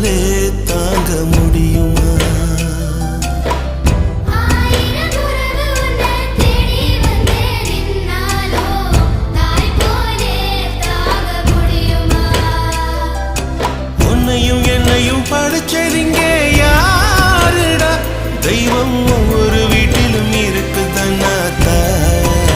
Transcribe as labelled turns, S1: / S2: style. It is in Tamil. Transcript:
S1: போலே தாங்க முடியும்.